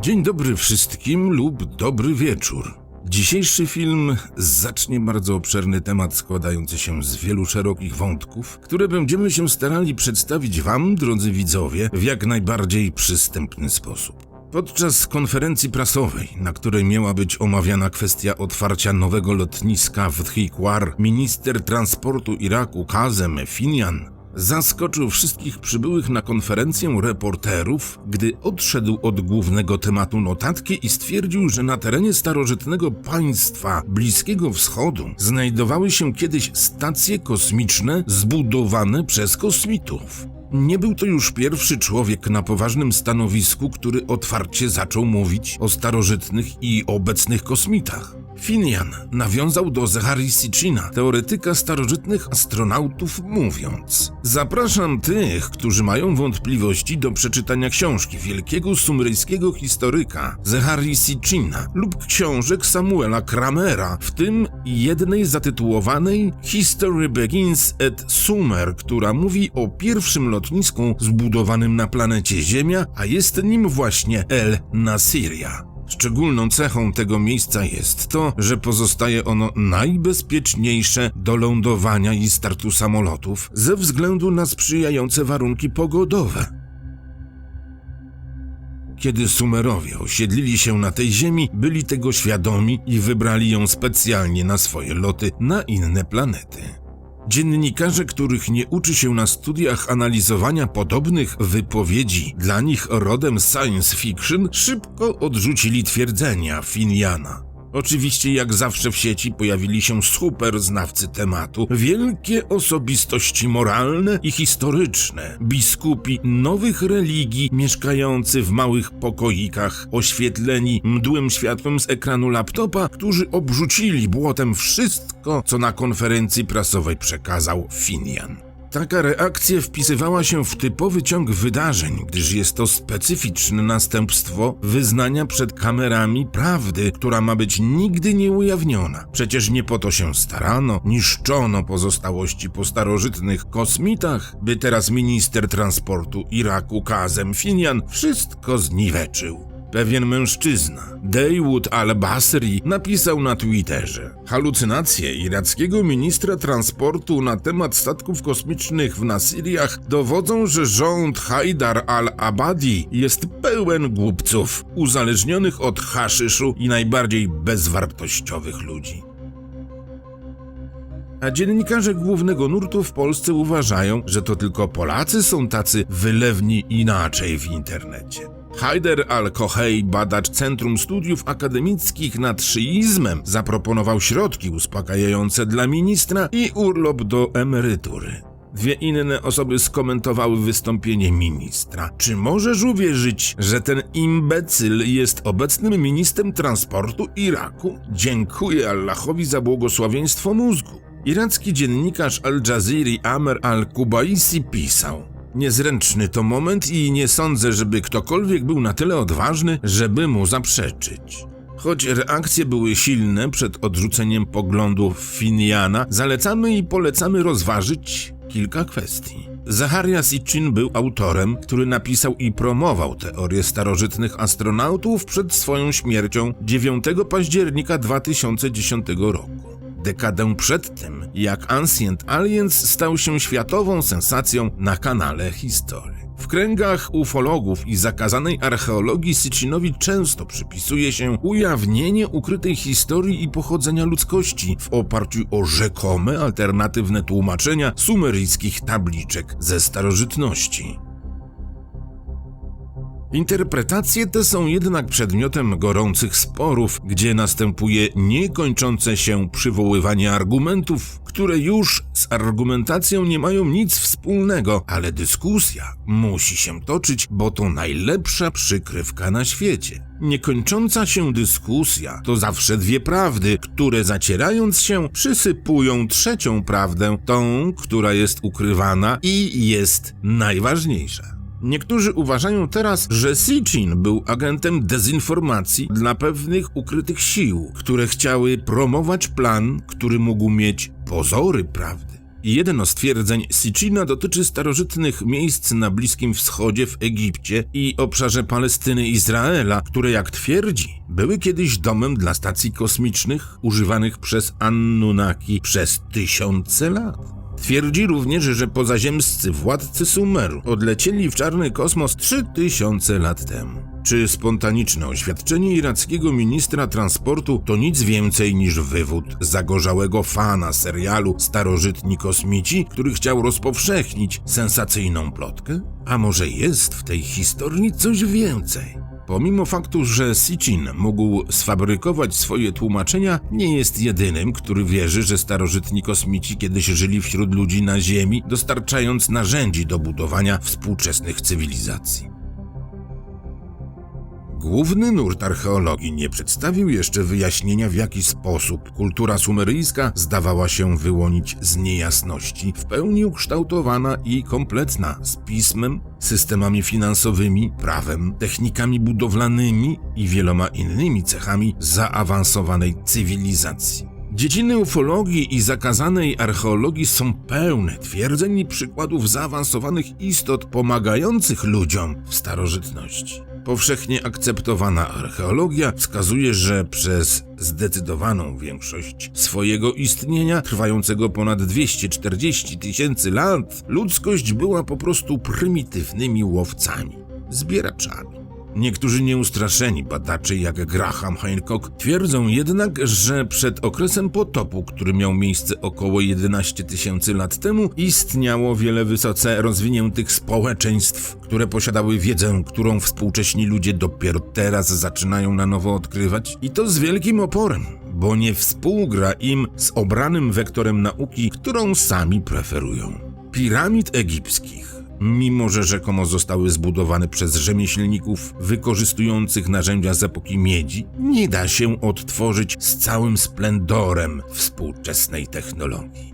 Dzień dobry wszystkim lub dobry wieczór. Dzisiejszy film zacznie bardzo obszerny temat składający się z wielu szerokich wątków, które będziemy się starali przedstawić Wam, drodzy widzowie, w jak najbardziej przystępny sposób. Podczas konferencji prasowej, na której miała być omawiana kwestia otwarcia nowego lotniska w Dhikwar, minister transportu Iraku Kazem Finian zaskoczył wszystkich przybyłych na konferencję reporterów, gdy odszedł od głównego tematu notatki i stwierdził, że na terenie starożytnego państwa Bliskiego Wschodu znajdowały się kiedyś stacje kosmiczne zbudowane przez kosmitów. Nie był to już pierwszy człowiek na poważnym stanowisku, który otwarcie zaczął mówić o starożytnych i obecnych kosmitach. Finian nawiązał do Zachary Sitchina, teoretyka starożytnych astronautów, mówiąc: Zapraszam tych, którzy mają wątpliwości do przeczytania książki wielkiego sumeryjskiego historyka Zachary Sitchina lub książek Samuela Kramera, w tym jednej zatytułowanej History Begins at Sumer, która mówi o pierwszym lotnisku zbudowanym na planecie Ziemia, a jest nim właśnie El Nasiria. Szczególną cechą tego miejsca jest to, że pozostaje ono najbezpieczniejsze do lądowania i startu samolotów ze względu na sprzyjające warunki pogodowe. Kiedy Sumerowie osiedlili się na tej ziemi, byli tego świadomi i wybrali ją specjalnie na swoje loty na inne planety. Dziennikarze, których nie uczy się na studiach analizowania podobnych wypowiedzi, dla nich rodem science fiction, szybko odrzucili twierdzenia Finiana. Oczywiście, jak zawsze w sieci pojawili się super znawcy tematu, wielkie osobistości moralne i historyczne, biskupi nowych religii mieszkający w małych pokoikach, oświetleni mdłym światłem z ekranu laptopa, którzy obrzucili błotem wszystko, co na konferencji prasowej przekazał Finian. Taka reakcja wpisywała się w typowy ciąg wydarzeń, gdyż jest to specyficzne następstwo wyznania przed kamerami prawdy, która ma być nigdy nie ujawniona. Przecież nie po to się starano, niszczono pozostałości po starożytnych kosmitach, by teraz minister transportu Iraku Kazem Finian wszystko zniweczył. Pewien mężczyzna, Daywood al-Basri, napisał na Twitterze: Halucynacje irackiego ministra transportu na temat statków kosmicznych w Nasyriach dowodzą, że rząd Haidar al-Abadi jest pełen głupców, uzależnionych od haszyszu i najbardziej bezwartościowych ludzi. A dziennikarze głównego nurtu w Polsce uważają, że to tylko Polacy są tacy wylewni inaczej w internecie. Haider al-Kohei, badacz Centrum Studiów Akademickich nad szyizmem, zaproponował środki uspokajające dla ministra i urlop do emerytury. Dwie inne osoby skomentowały wystąpienie ministra. Czy możesz uwierzyć, że ten imbecyl jest obecnym ministrem transportu Iraku? Dziękuję Allahowi za błogosławieństwo mózgu. Iracki dziennikarz Al Jaziri Amer al-Kubaisi pisał: Niezręczny to moment i nie sądzę, żeby ktokolwiek był na tyle odważny, żeby mu zaprzeczyć. Choć reakcje były silne przed odrzuceniem poglądów Finiana, zalecamy i polecamy rozważyć kilka kwestii. Zacharia Sitchin był autorem, który napisał i promował teorię starożytnych astronautów przed swoją śmiercią 9 października 2010 roku dekadę przed tym, jak Ancient Aliens stał się światową sensacją na kanale History. W kręgach ufologów i zakazanej archeologii Sycinowi często przypisuje się ujawnienie ukrytej historii i pochodzenia ludzkości w oparciu o rzekome alternatywne tłumaczenia sumeryjskich tabliczek ze starożytności. Interpretacje te są jednak przedmiotem gorących sporów, gdzie następuje niekończące się przywoływanie argumentów, które już z argumentacją nie mają nic wspólnego, ale dyskusja musi się toczyć, bo to najlepsza przykrywka na świecie. Niekończąca się dyskusja to zawsze dwie prawdy, które zacierając się przysypują trzecią prawdę, tą, która jest ukrywana i jest najważniejsza. Niektórzy uważają teraz, że Sitchin był agentem dezinformacji dla pewnych ukrytych sił, które chciały promować plan, który mógł mieć pozory prawdy. Jedno z twierdzeń Sicina dotyczy starożytnych miejsc na Bliskim Wschodzie w Egipcie i obszarze Palestyny Izraela, które jak twierdzi, były kiedyś domem dla stacji kosmicznych używanych przez Anunnaki przez tysiące lat. Twierdzi również, że pozaziemscy władcy Sumeru odlecieli w czarny kosmos 3000 lat temu. Czy spontaniczne oświadczenie irackiego ministra transportu to nic więcej niż wywód zagorzałego fana serialu Starożytni Kosmici, który chciał rozpowszechnić sensacyjną plotkę? A może jest w tej historii coś więcej? Pomimo faktu, że Sitchin mógł sfabrykować swoje tłumaczenia, nie jest jedynym, który wierzy, że starożytni kosmici kiedyś żyli wśród ludzi na Ziemi, dostarczając narzędzi do budowania współczesnych cywilizacji. Główny nurt archeologii nie przedstawił jeszcze wyjaśnienia, w jaki sposób kultura sumeryjska zdawała się wyłonić z niejasności, w pełni ukształtowana i kompletna z pismem, systemami finansowymi, prawem, technikami budowlanymi i wieloma innymi cechami zaawansowanej cywilizacji. Dziedziny ufologii i zakazanej archeologii są pełne twierdzeń i przykładów zaawansowanych istot pomagających ludziom w starożytności. Powszechnie akceptowana archeologia wskazuje, że przez zdecydowaną większość swojego istnienia, trwającego ponad 240 tysięcy lat, ludzkość była po prostu prymitywnymi łowcami, zbieraczami. Niektórzy nieustraszeni badacze jak Graham Hancock twierdzą jednak, że przed okresem potopu, który miał miejsce około 11 tysięcy lat temu, istniało wiele wysoce rozwiniętych społeczeństw, które posiadały wiedzę, którą współcześni ludzie dopiero teraz zaczynają na nowo odkrywać i to z wielkim oporem, bo nie współgra im z obranym wektorem nauki, którą sami preferują. Piramid egipskich mimo że rzekomo zostały zbudowane przez rzemieślników wykorzystujących narzędzia z epoki miedzi, nie da się odtworzyć z całym splendorem współczesnej technologii.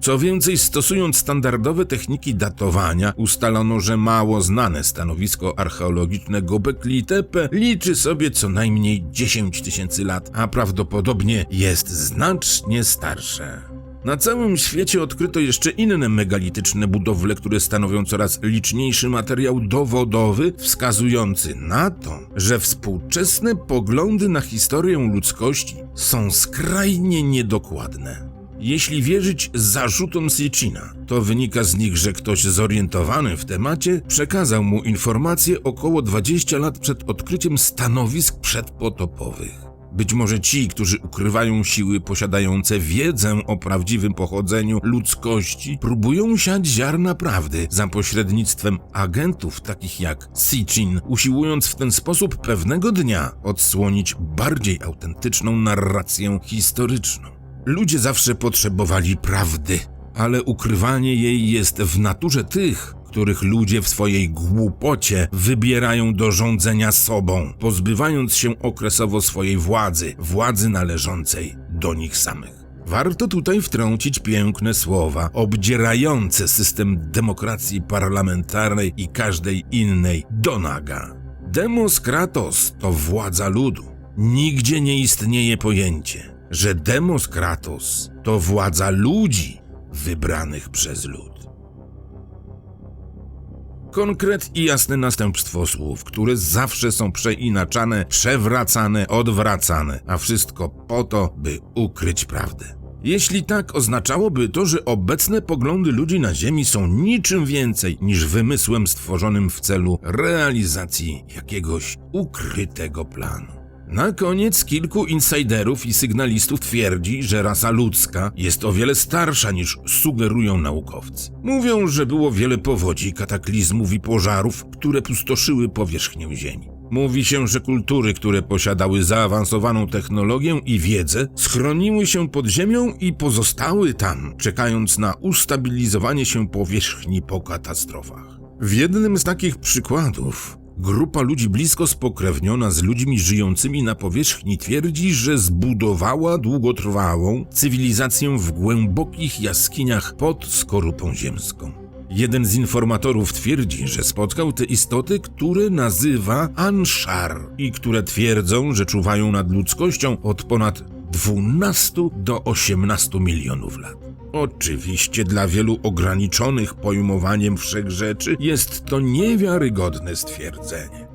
Co więcej, stosując standardowe techniki datowania, ustalono, że mało znane stanowisko archeologiczne Gobekli Tepe liczy sobie co najmniej 10 tysięcy lat, a prawdopodobnie jest znacznie starsze. Na całym świecie odkryto jeszcze inne megalityczne budowle, które stanowią coraz liczniejszy materiał dowodowy, wskazujący na to, że współczesne poglądy na historię ludzkości są skrajnie niedokładne. Jeśli wierzyć zarzutom Sitchina, to wynika z nich, że ktoś zorientowany w temacie przekazał mu informacje około 20 lat przed odkryciem stanowisk przedpotopowych. Być może ci, którzy ukrywają siły posiadające wiedzę o prawdziwym pochodzeniu ludzkości, próbują siać ziarna prawdy za pośrednictwem agentów takich jak Sitchin, usiłując w ten sposób pewnego dnia odsłonić bardziej autentyczną narrację historyczną. Ludzie zawsze potrzebowali prawdy, ale ukrywanie jej jest w naturze tych, których ludzie w swojej głupocie wybierają do rządzenia sobą, pozbywając się okresowo swojej władzy, władzy należącej do nich samych. Warto tutaj wtrącić piękne słowa obdzierające system demokracji parlamentarnej i każdej innej do naga. Demos Kratos to władza ludu. Nigdzie nie istnieje pojęcie, że Demos Kratos to władza ludzi wybranych przez lud. Konkret i jasne następstwo słów, które zawsze są przeinaczane, przewracane, odwracane, a wszystko po to, by ukryć prawdę. Jeśli tak, oznaczałoby to, że obecne poglądy ludzi na Ziemi są niczym więcej niż wymysłem stworzonym w celu realizacji jakiegoś ukrytego planu. Na koniec kilku insiderów i sygnalistów twierdzi, że rasa ludzka jest o wiele starsza niż sugerują naukowcy. Mówią, że było wiele powodzi, kataklizmów i pożarów, które pustoszyły powierzchnię Ziemi. Mówi się, że kultury, które posiadały zaawansowaną technologię i wiedzę, schroniły się pod ziemią i pozostały tam, czekając na ustabilizowanie się powierzchni po katastrofach. W jednym z takich przykładów Grupa ludzi blisko spokrewniona z ludźmi żyjącymi na powierzchni twierdzi, że zbudowała długotrwałą cywilizację w głębokich jaskiniach pod skorupą ziemską. Jeden z informatorów twierdzi, że spotkał te istoty, które nazywa Anshar i które twierdzą, że czuwają nad ludzkością od ponad 12 do 18 milionów lat. Oczywiście dla wielu ograniczonych pojmowaniem wszechrzeczy jest to niewiarygodne stwierdzenie.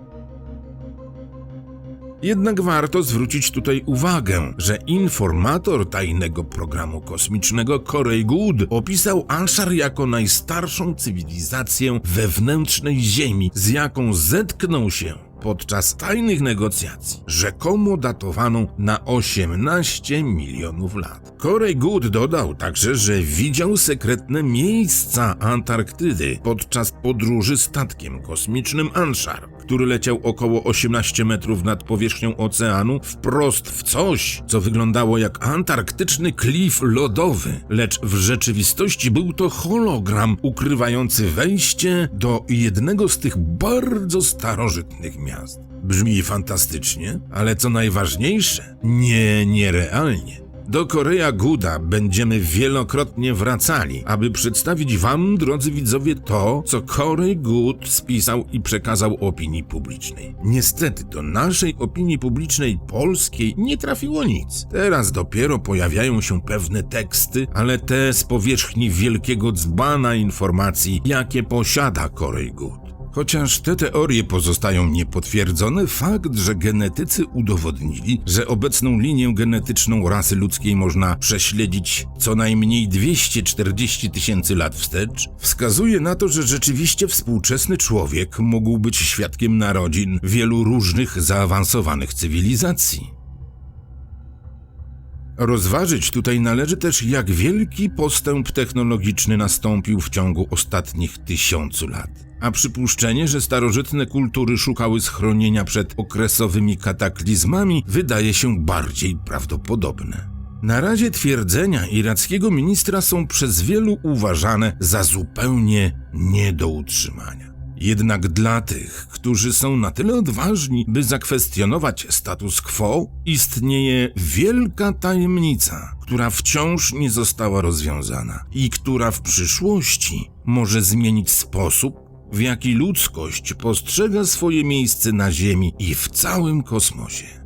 Jednak warto zwrócić tutaj uwagę, że informator tajnego programu kosmicznego Corey Good opisał Anshar jako najstarszą cywilizację wewnętrznej Ziemi, z jaką zetknął się podczas tajnych negocjacji, rzekomo datowaną na 18 milionów lat. Corey Good dodał także, że widział sekretne miejsca Antarktydy podczas podróży statkiem kosmicznym Anshar, który leciał około 18 metrów nad powierzchnią oceanu wprost w coś, co wyglądało jak antarktyczny klif lodowy, lecz w rzeczywistości był to hologram ukrywający wejście do jednego z tych bardzo starożytnych miast. Brzmi fantastycznie, ale co najważniejsze, nie nierealnie. Do Korea Guda będziemy wielokrotnie wracali, aby przedstawić Wam, drodzy widzowie, to, co Corey Good spisał i przekazał opinii publicznej. Niestety do naszej opinii publicznej polskiej nie trafiło nic. Teraz dopiero pojawiają się pewne teksty, ale te z powierzchni wielkiego dzbana informacji, jakie posiada Corey Good. Chociaż te teorie pozostają niepotwierdzone, fakt, że genetycy udowodnili, że obecną linię genetyczną rasy ludzkiej można prześledzić co najmniej 240 tysięcy lat wstecz, wskazuje na to, że rzeczywiście współczesny człowiek mógł być świadkiem narodzin wielu różnych zaawansowanych cywilizacji. Rozważyć tutaj należy też, jak wielki postęp technologiczny nastąpił w ciągu ostatnich tysiącu lat. A przypuszczenie, że starożytne kultury szukały schronienia przed okresowymi kataklizmami, wydaje się bardziej prawdopodobne. Na razie twierdzenia irackiego ministra są przez wielu uważane za zupełnie nie do utrzymania. Jednak dla tych, którzy są na tyle odważni, by zakwestionować status quo, istnieje wielka tajemnica, która wciąż nie została rozwiązana i która w przyszłości może zmienić sposób, w jaki ludzkość postrzega swoje miejsce na Ziemi i w całym kosmosie.